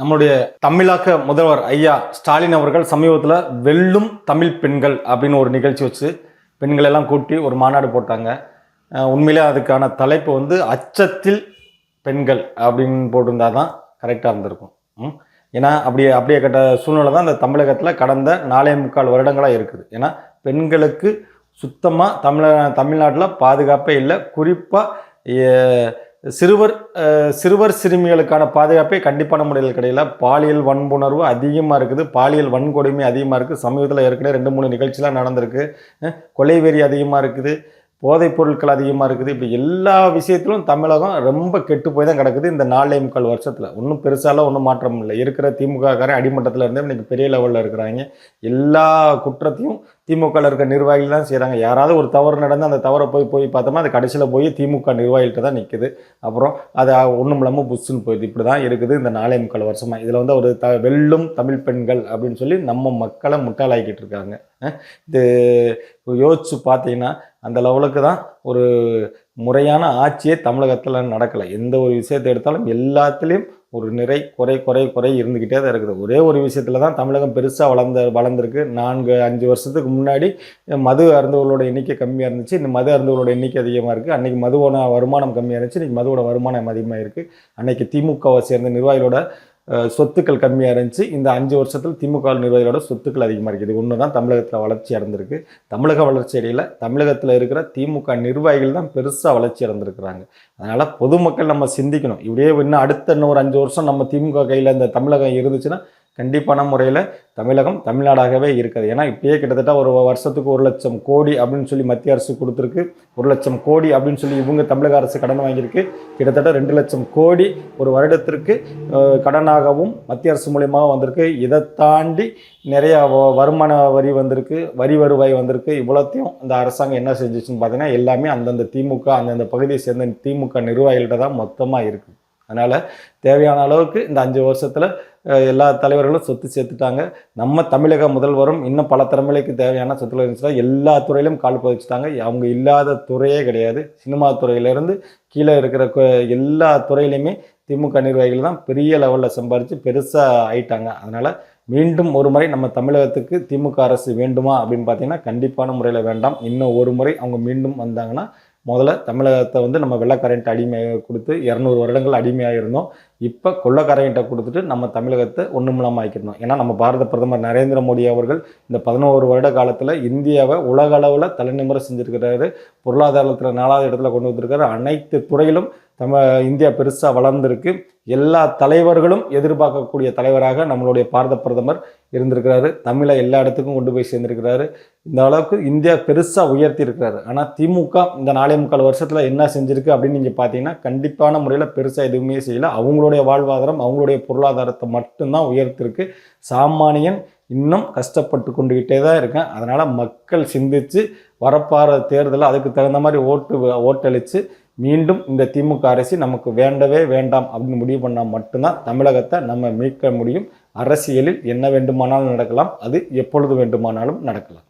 நம்மளுடைய தமிழாக்க முதல்வர் ஐயா ஸ்டாலின் அவர்கள் சமீபத்தில் வெல்லும் தமிழ் பெண்கள் அப்படின்னு ஒரு நிகழ்ச்சி வச்சு பெண்களெல்லாம் கூட்டி ஒரு மாநாடு போட்டாங்க. உண்மையிலே அதுக்கான தலைப்பு வந்து அச்சத்தில் பெண்கள் அப்படின்னு போட்டிருந்தா தான் கரெக்டாக இருந்திருக்கும். ஏன்னா அப்படியே அப்படியே கட்ட சூழ்நிலை தான் இந்த தமிழகத்தில் கடந்த நாலே முக்கால் வருடங்களாக இருக்குது. ஏன்னா பெண்களுக்கு சுத்தமாக தமிழ தமிழ்நாட்டில் பாதுகாப்பே இல்லை. குறிப்பாக சிறுவர் சிறுவர் சிறுமிகளுக்கான பாதுகாப்பே கண்டிப்பான முறையில் கிடையில. பாலியல் வன்புணர்வு அதிகமாக இருக்குது. பாலியல் வன்கொடுமை அதிகமாக இருக்குது சமீபத்தில் ஏற்கனவே ரெண்டு மூணு நிகழ்ச்சிலாம் நடந்திருக்கு. கொலைவெறி கொலை வெறி அதிகமாக இருக்குது. போதைப் பொருட்கள் அதிகமாக இருக்குது. இப்போ எல்லா விஷயத்திலும் தமிழகம் ரொம்ப கெட்டு போய் தான் கிடக்குது இந்த நாலே முக்கால் வருஷத்தில். ஒன்றும் பெருசாலாம் ஒன்றும் மாற்றம் இல்லை. இருக்கிற திமுககாரன் அடிமட்டத்தில் இருந்தே இன்றைக்கி பெரிய லெவலில் இருக்கிறாங்க. எல்லா குற்றத்தையும் திமுகவில் இருக்க நிர்வாகிகள் தான் செய்கிறாங்க யாராவது ஒரு தவறு நடந்து அந்த தவறை போய் போய் பார்த்தோம்னா அது கடைசியில் போய் திமுக நிர்வாகிகிட்ட தான் நிற்குது அப்புறம் அது ஒன்றும் இல்லாமல் புஷ்ஷுன்னு போயிடுது. இப்படி தான் இருக்குது இந்த நாலே முக்கால் வருஷமாக இதில் வந்து ஒரு த வெல்லும் தமிழ் பெண்கள் அப்படின்னு சொல்லி நம்ம மக்களை முட்டாளாக்கிட்டு இருக்காங்க. இது யோசிச்சு பார்த்தீங்கன்னா அந்த லெவலுக்கு தான் ஒரு முறையான ஆட்சியே தமிழகத்தில் நடக்கலை. எந்த ஒரு விஷயத்தை எடுத்தாலும் எல்லாத்துலேயும் ஒரு நிறை குறை குறை குறை இருந்துக்கிட்டே தான் இருக்குது. ஒரே ஒரு விஷயத்தில் தான் தமிழகம் பெருசாக வளர்ந்த வளர்ந்துருக்கு. நான்கு அஞ்சு வருஷத்துக்கு முன்னாடி மது அருந்தவர்களோட எண்ணிக்கை கம்மியாக இருந்துச்சு. இந்த மது அருந்தவர்களோட எண்ணிக்கை அதிகமாக இருக்குது அன்றைக்கி மதுவோட வருமானம் கம்மியாக இருந்துச்சு. இன்றைக்கி மதுவோட வருமானம் அதிகமாக இருக்குது அன்றைக்கி திமுகவை சேர்ந்த நிர்வாகிகளோட சொத்துக்கள் கம்மியாக இருந்துச்சு. இந்த அஞ்சு வருஷத்தில் திமுக நிர்வாகிகளோட சொத்துக்கள் அதிகமாக இருக்குது. இது ஒன்று தான் தமிழகத்தில் வளர்ச்சி அடைந்திருக்கு. தமிழக வளர்ச்சி அடையில். தமிழகத்தில் இருக்கிற திமுக நிர்வாகிகள் தான் பெருசாக வளர்ச்சி அடைந்திருக்கிறாங்க. அதனால் பொதுமக்கள் நம்ம சிந்திக்கணும். இப்படியே இன்னும் அடுத்த இன்னும் ஒரு அஞ்சு வருஷம் நம்ம திமுக கையில் இந்த தமிழகம் இருந்துச்சுன்னா கண்டிப்பான முறையில் தமிழகம் தமிழ்நாடாகவே இருக்குது. ஏன்னா இப்பயே கிட்டத்தட்ட ஒரு வருஷத்துக்கு ஒரு லட்சம் கோடி அப்படின்னு சொல்லி மத்திய அரசு கொடுத்துருக்கு. ஒரு லட்சம் கோடி அப்படின்னு சொல்லி இவங்க தமிழக அரசு கடன் வாங்கியிருக்கு. கிட்டத்தட்ட ரெண்டு லட்சம் கோடி ஒரு வருடத்திற்கு கடனாகவும் மத்திய அரசு மூலியமாக வந்திருக்கு. இதை தாண்டி நிறையா வ- வருமான வரி வந்திருக்கு வரி வருவாய் வந்திருக்கு. இவ்வளோத்தையும் இந்த அரசாங்கம் என்ன செஞ்சிச்சுன்னு பார்த்தீங்கன்னா எல்லாமே அந்தந்த திமுக அந்தந்த பகுதியை சேர்ந்த திமுக நிர்வாகிகள்கிட்ட தான் மொத்தமாக இருக்குது அதனால் தேவையான அளவுக்கு இந்த அஞ்சு வருஷத்தில் எல்லா தலைவர்களும் சொத்து சேர்த்துட்டாங்க. நம்ம தமிழக முதல்வரும் இன்னும் பல தலைமுறைக்கு தேவையான சொத்துல இருந்துச்சுன்னா எல்லா துறையிலும் கால் பதிச்சுட்டாங்க. அவங்க இல்லாத துறையே கிடையாது. சினிமா துறையிலேருந்து கீழே இருக்கிற எல்லா துறையிலையுமே திமுக நிர்வாகிகள் தான் பெரிய லெவலில் சம்பாரித்து பெருசாக ஆயிட்டாங்க. அதனால் மீண்டும் ஒரு முறை நம்ம தமிழகத்துக்கு திமுக அரசு வேண்டுமா அப்படின்னு பார்த்தீங்கன்னா கண்டிப்பான முறையில் வேண்டாம். இன்னும் ஒரு முறை அவங்க மீண்டும் வந்தாங்கன்னா முதல்ல தமிழகத்தை வந்து நம்ம வெள்ளக்காரன்ட்ட அடிமையாக கொடுத்து இரநூறு வருடங்கள் அடிமையாக இருந்தோம் இப்போ கொள்ளக்காரங்கிட்ட கொடுத்துட்டு நம்ம தமிழகத்தை ஒன்றும் ஆக்கிடணும் ஏன்னா நம்ம பாரத பிரதமர் நரேந்திர மோடி அவர்கள் இந்த பதினோரு வருட காலத்தில் இந்தியாவை உலக அளவில் தலைநிமிர செஞ்சுருக்கிறாரு. பொருளாதாரத்தில் நாலாவது இடத்துல கொண்டு வந்திருக்காரு அனைத்து துறையிலும் நம்ம இந்தியா பெருசாக வளர்ந்துருக்கு. எல்லா தலைவர்களும் எதிர்பார்க்கக்கூடிய தலைவராக நம்மளுடைய பாரத பிரதமர் இருந்திருக்கிறாரு. தமிழை எல்லா இடத்துக்கும் கொண்டு போய் சேர்ந்திருக்கிறாரு. இந்த அளவுக்கு இந்தியா பெருசாக உயர்த்தி இருக்கிறாரு. ஆனால் திமுக இந்த நாலே முக்கால் வருஷத்தில் என்ன செஞ்சிருக்கு அப்படின்னு நீங்கள் பார்த்தீங்கன்னா கண்டிப்பான முறையில் பெருசாக எதுவுமே செய்யலை. அவங்களுடைய வாழ்வாதாரம் அவங்களுடைய பொருளாதாரத்தை மட்டும்தான் உயர்த்திருக்கு. சாமானியன் இன்னும் கஷ்டப்பட்டு கொண்டுகிட்டே தான் இருக்கேன். அதனால் மக்கள் சிந்தித்து வரப்பாற தேர்தலில் அதுக்கு தகுந்த மாதிரி ஓட்டு ஓட்டளித்து மீண்டும் இந்த திமுக அரசு நமக்கு வேண்டவே வேண்டாம் அப்படின்னு முடிவு பண்ணால் மட்டும்தான் தமிழகத்தை நம்ம மீட்க முடியும். அரசியலில் என்ன வேண்டுமானாலும் நடக்கலாம் அது எப்பொழுது வேண்டுமானாலும் நடக்கலாம்.